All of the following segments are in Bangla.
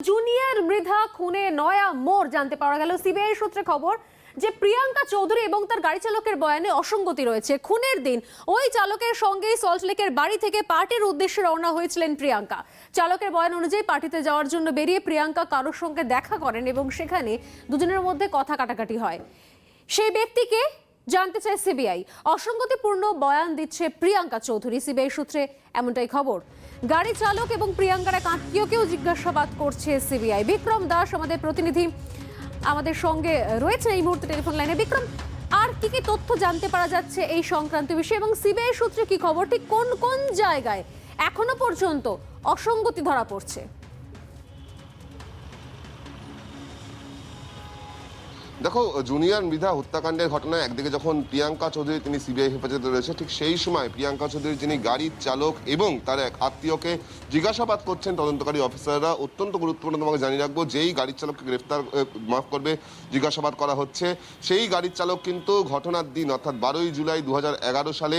জুনিয়র মৃধা খুনে নয়া মোড় জানতে পারা গেল সিবিআই সূত্রে খবর যে প্রিয়াঙ্কা চৌধুরী এবং তার গাড়ি চালকের বয়ানে অসঙ্গতি রয়েছে। খুনের দিন ওই চালকের সঙ্গেই সল্টলেকের বাড়ি থেকে পার্টির উদ্দেশ্যে রওনা হয়েছিলেন প্রিয়াঙ্কা। চালকের বয়ান অনুযায়ী পার্টিতে যাওয়ার জন্য বেরিয়ে প্রিয়াঙ্কা কারোর সঙ্গে দেখা করেন এবং সেখানে দুজনের মধ্যে কথা কাটাকাটি হয়। সেই ব্যক্তিকে জানতে চায় সিবিআই। অসঙ্গতিপূর্ণ বয়ান দিচ্ছে প্রিয়াঙ্কা চৌধুরী, সিবিআই সূত্রে এমনটাই খবর। গাড়ি চালক এবং প্রিয়াঙ্কার এক আত্মীয়কেও জিজ্ঞাসাবাদ করছে সিবিআই। বিক্রম দাস আমাদের প্রতিনিধি আমাদের সঙ্গে রয়েছে এই মুহূর্তে টেলিফোন লাইনে। বিক্রম, আর কি কি তথ্য জানতে পারা যাচ্ছে এই সংক্রান্ত বিষয়ে এবং সিবিআই সূত্রে কি খবর? ঠিক কোন কোন জায়গায় এখনও পর্যন্ত অসঙ্গতি ধরা পড়ছে? দেখো, জুনিয়র মৃধা হত্যাকাণ্ডের ঘটনায় একদিকে যখন প্রিয়াঙ্কা চৌধুরী তিনি সিবিআই হেফাজতে রয়েছে, ঠিক সেই সময় প্রিয়াঙ্কা চৌধুরী যিনি গাড়ির চালক এবং তার এক আত্মীয়কে জিজ্ঞাসাবাদ করছেন তদন্তকারী অফিসাররা, অত্যন্ত গুরুত্বপূর্ণ তোমাকে জানিয়ে রাখব, যেই গাড়ির চালককে গ্রেফতার মাফ করবে, জিজ্ঞাসাবাদ করা হচ্ছে, সেই গাড়ির চালক কিন্তু ঘটনার দিন, অর্থাৎ বারোই জুলাই দু হাজার এগারো সালে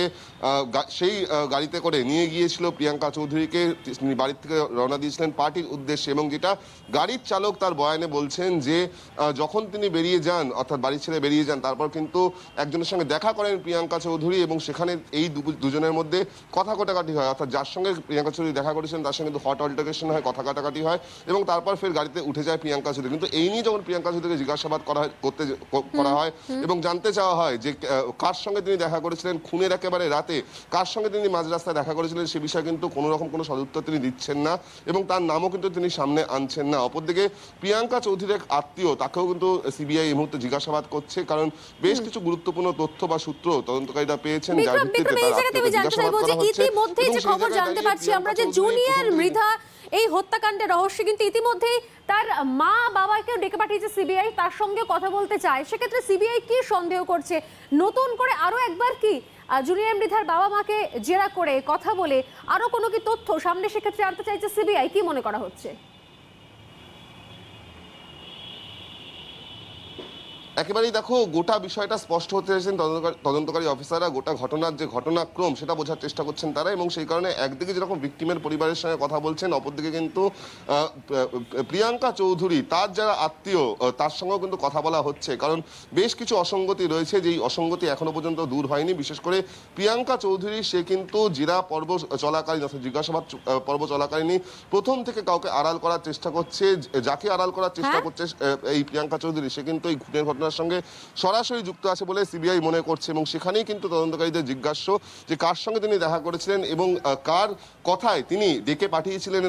সেই গাড়িতে করে নিয়ে গিয়েছিল প্রিয়াঙ্কা চৌধুরীকে, তিনি বাড়ির থেকে রওনা দিয়েছিলেন পার্টির উদ্দেশ্যে এবং যেটা গাড়ির চালক তার বয়ানে বলছেন যে যখন তিনি বেরিয়ে যান অর্থাৎ বাড়ি ছেড়ে বেরিয়ে যান তারপর কিন্তু একজনের সঙ্গে দেখা করেন প্রিয়াঙ্কা চৌধুরী এবং সেখানে এই দুজনের মধ্যে কথা কাটাকাটি হয়। অর্থাৎ যার সঙ্গে প্রিয়াঙ্কা চৌধুরী দেখা করেছেন তার সঙ্গে কিন্তু হট অল্টারেশন হয় কথা কাটাকাটি হয় এবং তারপর ফের গাড়িতে উঠে যায় প্রিয়াঙ্কা চৌধুরী। কিন্তু এই নিয়ে যখন প্রিয়াঙ্কা চৌধুরীকে জিজ্ঞাসাবাদ করা হয় করতে করা হয় এবং জানতে চাওয়া হয় যে কার সঙ্গে তিনি দেখা করেছিলেন খুনের একেবারে রাতে কার সঙ্গে তিনি মাঝ রাস্তায় দেখা করেছিলেন সে বিষয়ে কিন্তু কোনো রকম কোনো সদুত্তর তিনি দিচ্ছেন না এবং তার নামও কিন্তু তিনি সামনে আনছেন না। অপরদিকে প্রিয়াঙ্কা চৌধুরীর এক আত্মীয় তাকেও কিন্তু সিবিআই মুহূর্তে জিজ্ঞাসাবাদ করছে কারণ বেশ কিছু গুরুত্বপূর্ণ তথ্য বা সূত্র তদন্তকারীরা পেয়েছেন যার ভিত্তিতে চাইব যে খবর জানতে পারছি আমরা যে জুনিয়র মৃধা এই হত্যাকাণ্ডের রহস্য কিন্তু ইতিমধ্যেই তার মা বাবাকেও ডেকে পাঠিয়েছে সিবিআই তার সঙ্গে কথা বলতে চায়। সেক্ষেত্রে সিবিআই কি সন্দেহ করছে? নতুন করে আরও একবার কি জুনিয়র মৃধার বাবা মাকে জেরা করে কথা বলে আরও কোনো কি তথ্য সামনে সেক্ষেত্রে আনতে চাইছে সিবিআই? কি মনে করা হচ্ছে? একেবারেই দেখো গোটা বিষয়টা স্পষ্ট হতে চাইছেন তদন্তকারী- অফিসাররা। গোটা ঘটনার যে ঘটনাক্রম সেটা বোঝার চেষ্টা করছেন তারা এবং সেই কারণে একদিকে যেরকম ভিক্টিমের পরিবারের সঙ্গে কথা বলছেন অপরদিকে কিন্তু প্রিয়াঙ্কা চৌধুরী তার যারা আত্মীয় তার সঙ্গেও কিন্তু কথা বলা হচ্ছে। কারণ বেশ কিছু অসঙ্গতি রয়েছে যেই অসঙ্গতি এখনও পর্যন্ত দূর হয়নি। বিশেষ করে প্রিয়াঙ্কা চৌধুরী সে কিন্তু জেরা পর্ব চলাকালীন অর্থাৎ জিজ্ঞাসাবাদ পর্ব চলাকালীনই প্রথম থেকে কাউকে আড়াল করার চেষ্টা করছে যাকে আড়াল করার চেষ্টা হ্যাঁ? করছে এই প্রিয়াঙ্কা চৌধুরী। সে কিন্তু এই খুনের ঘটনার সঙ্গে সরাসরি যুক্ত আছে বলে সিবিআই মনে করছে এবং সেখানেই কিন্তু তদন্তকারীদের জিজ্ঞাস্য যে কার সঙ্গে তিনি দেখা করেছিলেন এবং কার কথায় তিনি ডেকে পাঠিয়েছিলেন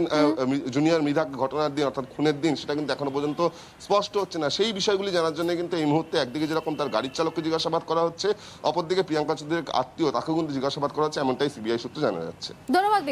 জুনিয়র মৃধা ঘটনার দিন অর্থাৎ খুনের দিন, সেটা কিন্তু এখনও পর্যন্ত স্পষ্ট হচ্ছে না। সেই বিষয়গুলি জানার জন্য কিন্তু এই মুহূর্তে একদিকে যেরকম তার গাড়ির চালককে জিজ্ঞাসাবাদ করা হচ্ছে, অপরদিকে প্রিয়াঙ্কা চৌধুরীর আত্মীয় তাকেও কিন্তু জিজ্ঞাসাবাদ করা হচ্ছে, এমনটাই সিবিআই সূত্রে জানা যাচ্ছে। ধন্যবাদ